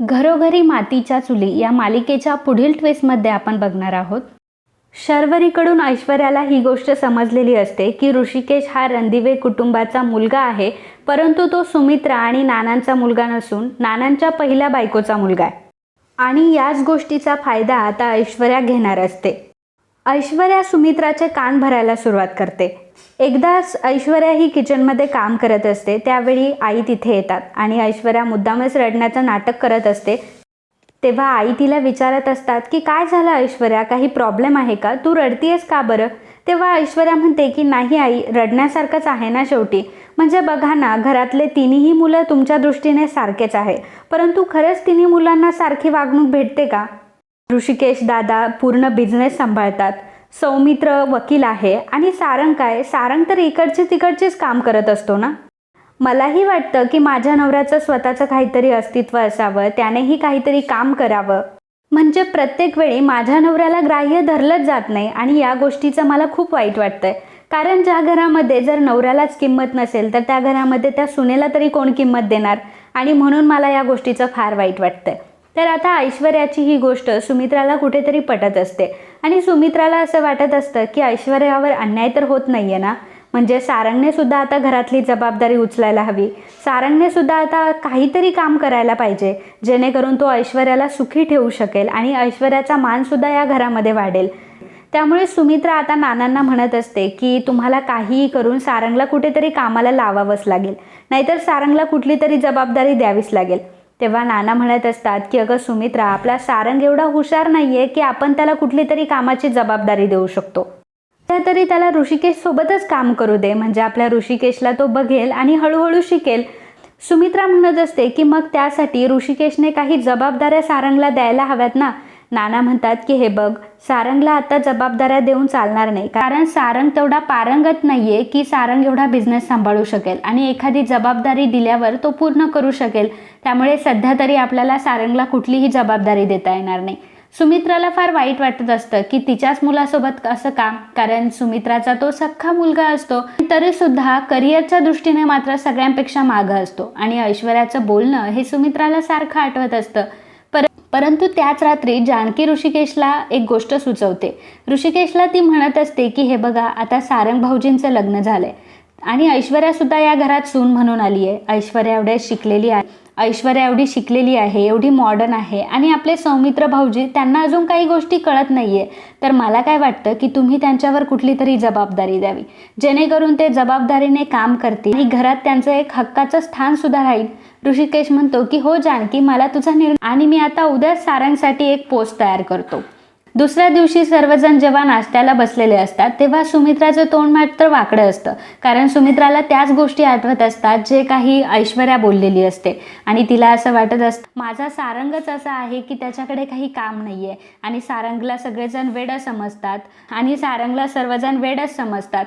घरोघरी मातीच्या चुली या मालिकेच्या पुढील ट्विस्टमध्ये आपण बघणार आहोत. शर्वरीकडून ऐश्वर्याला ही गोष्ट समजलेली असते की ऋषिकेश हा रणदिवे कुटुंबाचा मुलगा आहे परंतु तो सुमित्रा आणि नानांचा मुलगा नसून नानांच्या पहिल्या बायकोचा मुलगा आहे. आणि याच गोष्टीचा फायदा आता ऐश्वर्या घेणार असते. ऐश्वर्या सुमित्राचे कान भरायला सुरुवात करते. एकदाच ऐश्वर्या ही किचनमध्ये काम करत असते त्यावेळी आई तिथे येतात आणि ऐश्वर्या मुद्दामच रडण्याचं नाटक करत असते. तेव्हा आई तिला विचारत असतात की काय झालं ऐश्वर्या? काही प्रॉब्लेम आहे का? तू रडतीयस का बरं? तेव्हा ऐश्वर्या म्हणते की नाही आई रडण्यासारखंच आहे ना शेवटी. म्हणजे बघा ना घरातले तिन्ही मुलं तुमच्या दृष्टीने सारखेच आहे. परंतु खरंच तिन्ही मुलांना सारखी वागणूक भेटते का? ऋषिकेश दादा पूर्ण बिझनेस सांभाळतात. सौमित्र वकील आहे आणि सारंग काय? सारंग तर इकडचे तिकडचेच काम करत असतो ना? मलाही वाटतं की माझ्या नवऱ्याचं स्वतःचं काहीतरी अस्तित्व असावं त्यानेही काहीतरी काम करावं. म्हणजे प्रत्येक वेळी माझ्या नवऱ्याला ग्राह्य धरलंच जात नाही आणि या गोष्टीचं मला खूप वाईट वाटतंय. कारण ज्या घरामध्ये जर नवऱ्यालाच किंमत नसेल तर त्या घरामध्ये त्या सुनेला तरी कोण किंमत देणार? आणि म्हणून मला या गोष्टीचं फार वाईट वाटतंय. तर आता ऐश्वर्याची ही गोष्ट सुमित्राला कुठेतरी पटत असते. आणि सुमित्राला असं वाटत असतं की ऐश्वर्यावर अन्याय तर होत नाही आहे ना? म्हणजे सारंगने सुद्धा आता घरातली जबाबदारी उचलायला हवी. सारंगने सुद्धा आता काहीतरी काम करायला पाहिजे जेणेकरून तो ऐश्वर्याला सुखी ठेवू शकेल आणि ऐश्वर्याचा मानसुद्धा या घरामध्ये वाढेल. त्यामुळे सुमित्रा आता नानांना म्हणत असते की तुम्हाला काहीही करून सारंगला कुठेतरी कामाला लावावंच लागेल. नाहीतर सारंगला कुठली तरी जबाबदारी द्यावीच लागेल. तेव्हा नाना म्हणत असतात की अगं सुमित्रा आपला सारंग एवढा हुशार नाही आहे की आपण त्याला कुठली तरी कामाची जबाबदारी देऊ शकतो. त्या तरी त्याला ऋषिकेश सोबतच काम करू दे म्हणजे आपल्या ऋषिकेशला तो बघेल आणि हळूहळू शिकेल. सुमित्रा म्हणत असते की मग त्यासाठी ऋषिकेशने काही जबाबदाऱ्या सारंगला द्यायला हव्यात ना? नाना म्हणतात की हे बघ सारंगला आता जबाबदाऱ्या देऊन चालणार नाही. कारण सारंग तेवढा पारंगत नाहीये की सारंग एवढा बिझनेस सांभाळू शकेल. आणि एखादी जबाबदारी दिल्यावर तो पूर्ण करू शकेल. त्यामुळे सध्या तरी आपल्याला सारंगला कुठलीही जबाबदारी देता येणार नाही. सुमित्राला फार वाईट वाटत असतं की तिच्याच मुलासोबत असं का? कारण सुमित्राचा तो सख्खा मुलगा असतो. तरी सुद्धा करिअरच्या दृष्टीने मात्र सगळ्यांपेक्षा मागं असतो. आणि ऐश्वर्याचं बोलणं हे सुमित्राला सारखं आठवत असतं. परंतु त्याच रात्री जानकी ऋषिकेशला एक गोष्ट सुचवते. ऋषिकेशला ती म्हणत असते की हे बघा आता सारंग भाऊजींचं लग्न झालंय आणि ऐश्वर्यासुद्धा या घरात सून म्हणून आली आहे ऐश्वर्या एवढ्या शिकलेली आहे. ऐश्वर्या एवढी शिकलेली आहे एवढी मॉडर्न आहे आणि आपले सौमित्र भाऊजी त्यांना अजून काही गोष्टी कळत नाही आहे तर मला काय वाटतं की तुम्ही त्यांच्यावर कुठली तरी जबाबदारी द्यावी. जेणेकरून ते जबाबदारीने काम करतील आणि घरात त्यांचं एक हक्काचं स्थान सुद्धा राहील. ऋषिकेश म्हणतो की हो जानकी मला तुझा निर्णय आणि मी आता उद्या साऱ्यांसाठी एक पोस्ट तयार करतो. दुसऱ्या दिवशी सर्वजण जेव्हा नाश्त्याला बसलेले असतात तेव्हा सुमित्राचं तोंड मात्र वाकडं असतं. कारण सुमित्राला त्याच गोष्टी आठवत असतात जे काही ऐश्वर्या बोललेली असते. आणि तिला असं वाटत असतं माझा सारंगच असा आहे की त्याच्याकडे काही काम नाही आहे आणि सारंगला सगळेजण वेडं समजतात. आणि सारंगला सर्वजण वेडच समजतात.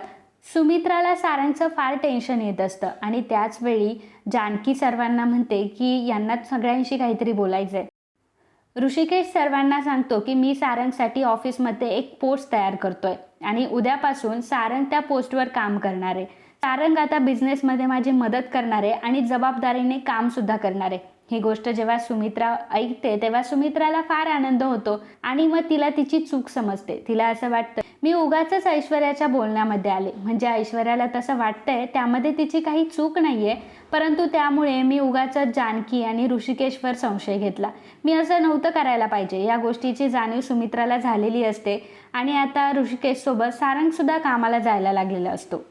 सुमित्राला सारंगचं फार टेन्शन येत असतं. आणि त्याच वेळी जानकी सर्वांना म्हणते की यांना सगळ्यांशी काहीतरी बोलायचं आहे ऋषिकेश सर्वांना सांगतो की मी सारंगसाठी ऑफिसमध्ये एक पोस्ट तयार करतोय आणि उद्यापासून सारंग त्या पोस्टवर काम करणार आहे. सारंग आता बिझनेसमध्ये माझी मदत करणार आहे आणि जबाबदारीने कामसुद्धा करणार आहे. ही गोष्ट जेव्हा सुमित्रा ऐकते तेव्हा सुमित्राला फार आनंद होतो आणि मग तिला तिची चूक समजते. तिला असं वाटतं मी उगाच ऐश्वर्याच्या बोलण्यामध्ये आले. म्हणजे ऐश्वर्याला तसं वाटतंय त्यामध्ये तिची काही चूक नाही आहे परंतु त्यामुळे मी उगाच जानकी आणि ऋषिकेशवर संशय घेतला. मी असं नव्हतं करायला पाहिजे. या गोष्टीची जाणीव सुमित्राला झालेली असते आणि आता ऋषिकेशसोबत सारंगसुद्धा कामाला जायला लागलेला असतो.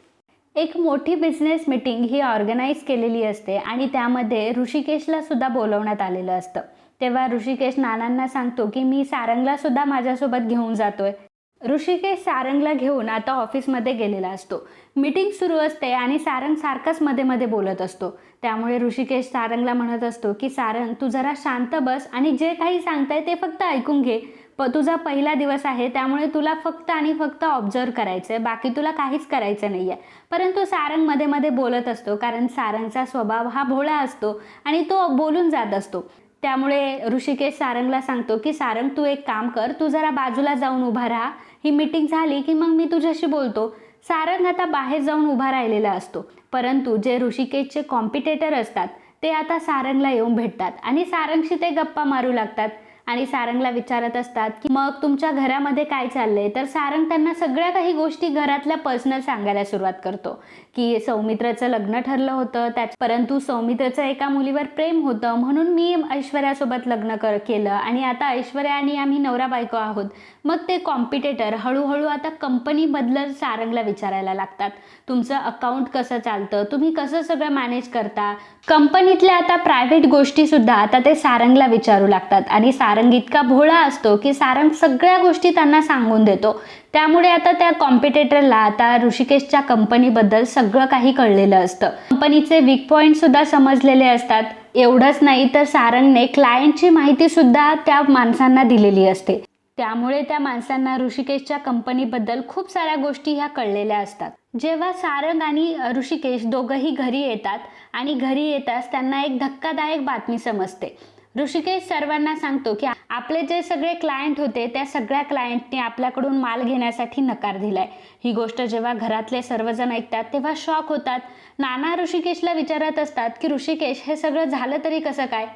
एक मोठी बिझनेस मीटिंग ही ऑर्गनाईज केलेली असते आणि त्यामध्ये ऋषिकेशला सुद्धा बोलवण्यात आलेलं असतं. तेव्हा ऋषिकेश नानांना सांगतो की मी सारंगला सुद्धा माझ्यासोबत घेऊन जातोय. ऋषिकेश सारंगला घेऊन आता ऑफिसमध्ये गेलेला असतो. मीटिंग सुरू असते आणि सारंग सारखाच मध्ये मध्ये बोलत असतो. त्यामुळे ऋषिकेश सारंगला म्हणत असतो की सारंग तू जरा शांत बस आणि जे काही सांगताय ते फक्त ऐकून घे. प तुझा पहिला दिवस आहे त्यामुळे तुला फक्त आणि फक्त ऑब्झर्व करायचं आहे बाकी तुला काहीच करायचं नाही आहे परंतु सारंगमध्ये मध्ये बोलत असतो कारण सारंगचा स्वभाव हा भोळा असतो आणि तो बोलून जात असतो. त्यामुळे ऋषिकेश सारंगला सांगतो की सारंग तू एक काम कर तू जरा बाजूला जाऊन उभा राहा. ही मीटिंग झाली की मग मी तुझ्याशी बोलतो. सारंग आता बाहेर जाऊन उभा राहिलेला असतो. परंतु जे ऋषिकेशचे कॉम्पिटेटर असतात ते आता सारंगला येऊन भेटतात आणि सारंगशी ते गप्पा मारू लागतात. आणि सारंगला विचारत असतात की मग तुमच्या घरामध्ये काय चाललंय? तर सारंग त्यांना सगळ्या काही गोष्टी घरातल्या पर्सनल सांगायला सुरुवात करतो. की सौमित्रचं लग्न ठरलं होतं त्याच परंतु सौमित्रचं एका मुलीवर प्रेम होतं म्हणून मी ऐश्वर्यासोबत लग्न कर केलं. आणि आता ऐश्वर्या आणि आम्ही नवरा बायको आहोत. मग ते कॉम्पिटेटर हळूहळू आता कंपनीबद्दल सारंगला विचारायला लागतात. तुमचं अकाउंट कसं चालतं? तुम्ही कसं सगळं मॅनेज करता? कंपनीतल्या आता प्रायव्हेट गोष्टीसुद्धा आता ते सारंगला विचारू लागतात. आणि सारंग इतका भोळा असतो की सारंग सगळ्या गोष्टी त्यांना सांगून देतो. त्यामुळे आता त्या कॉम्पिटेटरला आता ऋषिकेशच्या कंपनीबद्दल सगळं काही कळलेलं असतं. कंपनीचे वीक पॉईंट सुद्धा समजलेले असतात. एवढंच नाही तर सारंगने क्लायंटची माहिती सुद्धा त्या माणसांना दिलेली असते. त्यामुळे त्या माणसांना ऋषिकेशच्या कंपनीबद्दल खूप साऱ्या गोष्टी ह्या कळलेल्या असतात. जेव्हा सारंग आणि ऋषिकेश दोघंही घरी येतात आणि घरी येताच त्यांना एक धक्कादायक बातमी समजते. ऋषिकेश सर्वांना सांगतो की आपले जे सगळे क्लायंट होते त्या सगळ्या क्लायंटने आपल्याकडून माल घेण्यासाठी नकार दिलाय. ही गोष्ट जेव्हा घरातले सर्वजण ऐकतात तेव्हा शॉक होतात. नाना ऋषिकेशला विचारत असतात की ऋषिकेश हे सगळं झालं तरी कसं काय?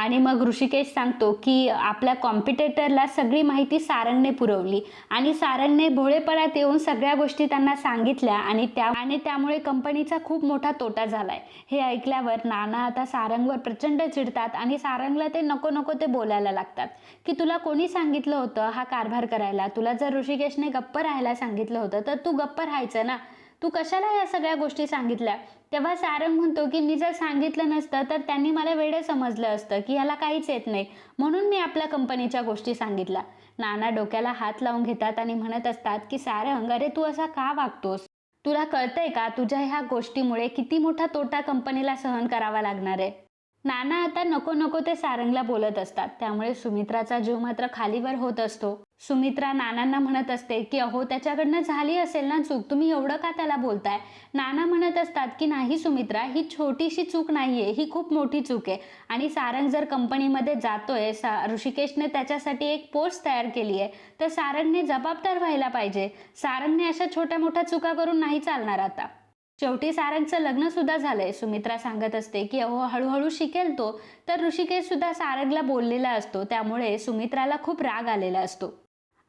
आणि मग ऋषिकेश सांगतो की आपल्या कॉम्पिटेटरला सगळी माहिती सारंगने पुरवली. आणि सारंगने भोळेपणात येऊन सगळ्या गोष्टी त्यांना सांगितल्या आणि त्या आणि त्यामुळे कंपनीचा खूप मोठा तोटा झालाय. हे ऐकल्यावर नाना आता सारंगवर प्रचंड चिडतात आणि सारंगला ते नको नको ते बोलायला लागतात. की तुला कोणी सांगितलं होतं हा कारभार करायला? तुला जर ऋषिकेशने गप्प राहायला सांगितलं होतं तर तू गप्प राहायचं ना? तू कशाला या सगळ्या गोष्टी सांगितल्या? तेव्हा सारंग म्हणतो की मी जर सांगितलं नसतं तर त्यांनी मला वेळे समजलं असतं की याला काहीच येत नाही. म्हणून मी आपल्या कंपनीच्या गोष्टी सांगितल्या. नाना डोक्याला हात लावून घेतात आणि म्हणत असतात की सारंग अरे तू असा का वागतोस? तुला कळतंय का तुझ्या ह्या गोष्टीमुळे किती मोठा तोटा कंपनीला सहन करावा लागणार आहे? नाना आता नको नको ते सारंगला बोलत असतात. त्यामुळे सुमित्राचा जीव मात्र खालीवर होत असतो. सुमित्रा नानांना म्हणत असते की अहो त्याच्याकडनं झाली असेल ना चूक तुम्ही एवढं का त्याला बोलताय? नाना म्हणत असतात की नाही सुमित्रा ही छोटीशी चूक नाहीये ही खूप मोठी चूक आहे. आणि सारंग जर कंपनीमध्ये जातोय सा ऋषिकेशने त्याच्यासाठी एक पोस्ट तयार केली आहे तर सारंगने जबाबदार व्हायला पाहिजे. सारंगने अशा छोट्या मोठ्या चुका करून नाही चालणार आता. शेवटी सारंगचं लग्न सुद्धा झालंय. सुमित्रा सांगत असते की अहो हळूहळू शिकेल तो. तर ऋषिकेश सुद्धा सारंगला बोललेला असतो. त्यामुळे सुमित्राला खूप राग आलेला असतो.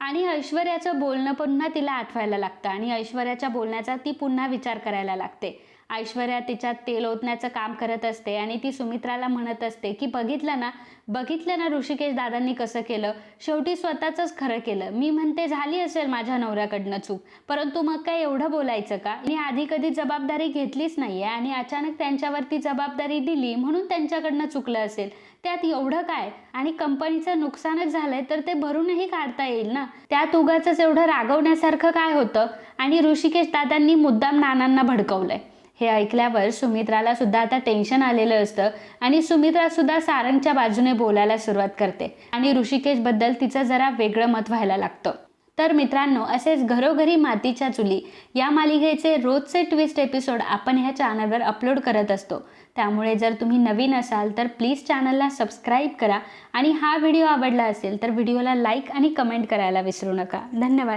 आणि ऐश्वर्याचं बोलणं पुन्हा तिला आठवायला लागतं आणि ऐश्वर्याच्या बोलण्याचा ती पुन्हा विचार करायला लागते. ऐश्वर्या तिच्यात तेल ओतण्याचं काम करत असते आणि ती सुमित्राला म्हणत असते की बघितलं ना बघितलं ना ऋषिकेश दादांनी कसं केलं? शेवटी स्वतःचंच खरं केलं. मी म्हणते झाली असेल माझ्या नवऱ्याकडनं चूक. परंतु मग काय एवढं बोलायचं का? मी आधी कधी जबाबदारी घेतलीच नाहीये आणि अचानक त्यांच्यावरती जबाबदारी दिली म्हणून त्यांच्याकडनं चुकलं असेल. त्यात एवढं काय? आणि कंपनीचं नुकसानच झालंय तर ते भरूनही काढता येईल ना? त्यात उगाच एवढं रागवण्यासारखं काय होतं? आणि ऋषिकेश दादांनी मुद्दाम नानांना भडकवलंय. हे ऐकल्यावर सुमित्राला सुद्धा आता टेन्शन आलेलं असतं आणि सुमित्रा सुद्धा सारंगच्या बाजूने बोलायला सुरुवात करते आणि ऋषिकेशबद्दल तिचं जरा वेगळं मत व्हायला लागतं. तर मित्रांनो असेच घरोघरी मातीच्या चुली या मालिकेचे रोजचे ट्विस्ट एपिसोड आपण ह्या चॅनलवर अपलोड करत असतो. त्यामुळे जर तुम्ही नवीन असाल तर प्लीज चॅनलला सबस्क्राईब करा आणि हा व्हिडिओ आवडला असेल तर व्हिडिओला लाईक आणि कमेंट करायला विसरू नका. धन्यवाद.